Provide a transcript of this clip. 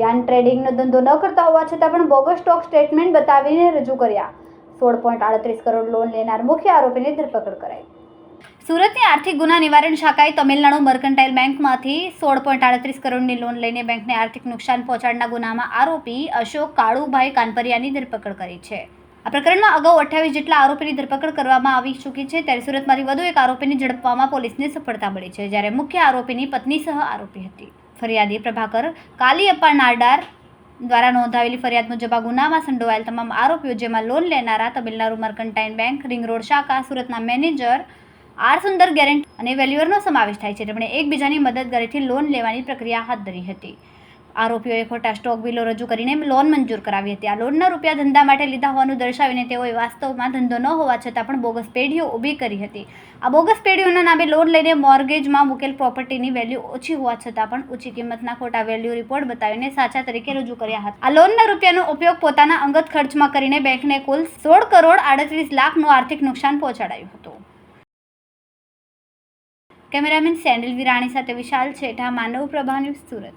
Yarn ટ્રેડિંગનો ધંધો ન કરતા હોવા છતાં પણ બોગસ સ્ટોક સ્ટેટમેન્ટ બતાવીને રજૂ કર્યા. સોળ પોઈન્ટ આડત્રીસ કરોડ લોન લેનાર મુખ્ય આરોપીની ધરપકડ કરાઈ. સુરતની આર્થિક ગુના નિવારણ શાખાએ તમિલનાડુ મર્કન્ટાઇલ બેંકમાંથી સોળ પોઈન્ટ આડત્રીસ કરોડની લોન લઈને બેંકને આર્થિક નુકસાન પહોંચાડના ગુનામાં આરોપી અશોક કાળુભાઈ કાનપરિયાની ધરપકડ કરી છે. આ પ્રકરણમાં અગાઉ અઠ્યાવીસ જેટલા આરોપીની ધરપકડ કરવામાં આવી ચૂકી છે, ત્યારે સુરતમાંથી વધુ એક આરોપીને ઝડપવામાં પોલીસને સફળતા મળી છે, જ્યારે મુખ્ય આરોપીની પત્ની સહ આરોપી હતી. ફરિયાદી પ્રભાકર કાલીઅપ્પા નાડાર દ્વારા નોંધાવેલી ફરિયાદ મુજબ આ ગુનામાં સંડોવાયેલ તમામ આરોપીઓ, જેમાં લોન લેનારા Tamil Nadu mercantile bank, ring road શાખા, સુરતના મેનેજર, આર સુંદર ગેરેન્ટ અને વેલ્યુઅરનો સમાવેશ થાય છે. તેમણે એકબીજાની મદદગારીથી લોન લેવાની પ્રક્રિયા હાથ ધરી હતી. આરોપીઓએ ખોટા સ્ટોક બિલો રજૂ કરીને લોન મંજૂર કરાવી હતી. આ લોનના રૂપિયા ધંધા માટે લીધા હોવાનું દર્શાવીને તેઓએ વાસ્તવમાં ધંધો ન હોવા છતાં પણ બોગસ પેઢીઓ ઊભી કરી હતી. આ બોગસ પેઢીઓના નામે લોન લઈને મોર્ગેજમાં મૂકેલ પ્રોપર્ટીની વેલ્યુ ઓછી હોવા છતાં પણ ઊંચી કિંમતના ખોટા વેલ્યુ રિપોર્ટ બતાવીને સાચા તરીકે રજૂ કર્યા હતા. આ લોનના રૂપિયાનો ઉપયોગ પોતાના અંગત ખર્ચમાં કરીને બેંકને કુલ સોળ કરોડ આડત્રીસ લાખનું આર્થિક નુકસાન પહોંચાડાયું હતું. કેમેરામેન સેન્ડલ વિરાણી સાથે વિશાલ છેઠા, માનવ પ્રભા ન્યૂઝ સુરત.